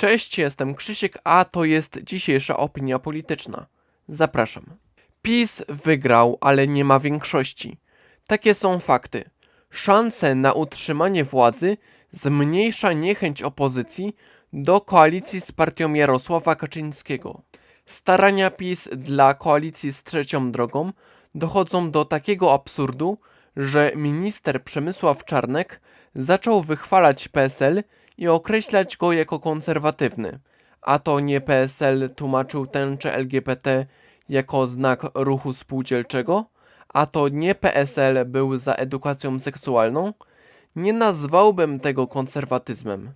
Cześć, jestem Krzysiek, a to jest dzisiejsza opinia polityczna. Zapraszam. PiS wygrał, ale nie ma większości. Takie są fakty. Szanse na utrzymanie władzy zmniejsza niechęć opozycji do koalicji z partią Jarosława Kaczyńskiego. Starania PiS dla koalicji z trzecią drogą dochodzą do takiego absurdu, że minister Przemysław Czarnek zaczął wychwalać PSL i określać go jako konserwatywny. A to nie PSL tłumaczył tęczę LGBT jako znak ruchu spółdzielczego, a to nie PSL był za edukacją seksualną, nie nazwałbym tego konserwatyzmem.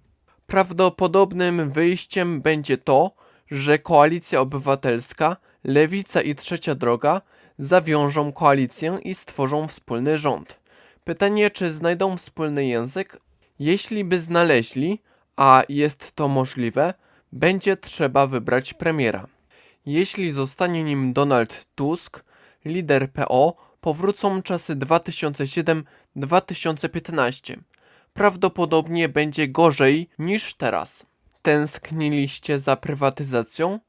Prawdopodobnym wyjściem będzie to, że Koalicja Obywatelska, Lewica i Trzecia Droga zawiążą koalicję i stworzą wspólny rząd. Pytanie, czy znajdą wspólny język? Jeśli by znaleźli, a jest to możliwe, będzie trzeba wybrać premiera. Jeśli zostanie nim Donald Tusk, lider PO, powrócą czasy 2007-2015. Prawdopodobnie będzie gorzej niż teraz. Tęskniliście za prywatyzacją?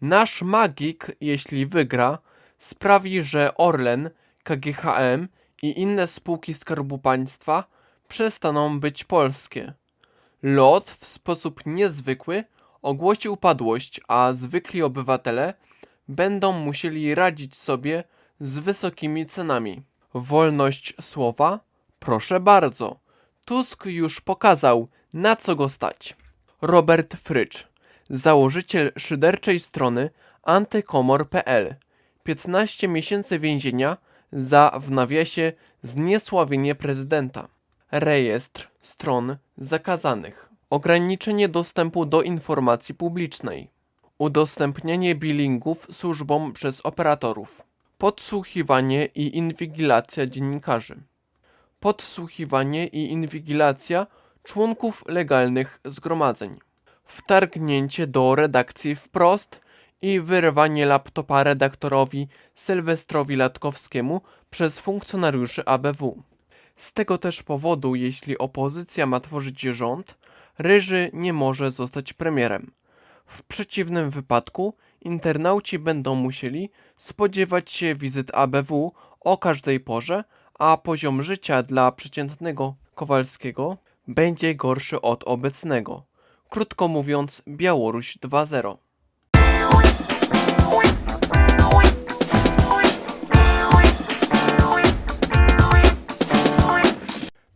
Nasz magik, jeśli wygra, sprawi, że Orlen, KGHM i inne spółki Skarbu Państwa przestaną być polskie. LOT w sposób niezwykły ogłosi upadłość, a zwykli obywatele będą musieli radzić sobie z wysokimi cenami. Wolność słowa? Proszę bardzo. Tusk już pokazał, na co go stać. Robert Frycz, założyciel szyderczej strony antykomor.pl. 15 miesięcy więzienia za w nawiasie zniesławienie prezydenta. Rejestr stron zakazanych. Ograniczenie dostępu do informacji publicznej. Udostępnianie billingów służbom przez operatorów. Podsłuchiwanie i inwigilacja dziennikarzy. Podsłuchiwanie i inwigilacja członków legalnych zgromadzeń. Wtargnięcie do redakcji wprost i wyrwanie laptopa redaktorowi Sylwestrowi Latkowskiemu przez funkcjonariuszy ABW. Z tego też powodu, jeśli opozycja ma tworzyć rząd, Ryży nie może zostać premierem. W przeciwnym wypadku internauci będą musieli spodziewać się wizyt ABW o każdej porze, a poziom życia dla przeciętnego Kowalskiego będzie gorszy od obecnego. Krótko mówiąc, Białoruś 2.0.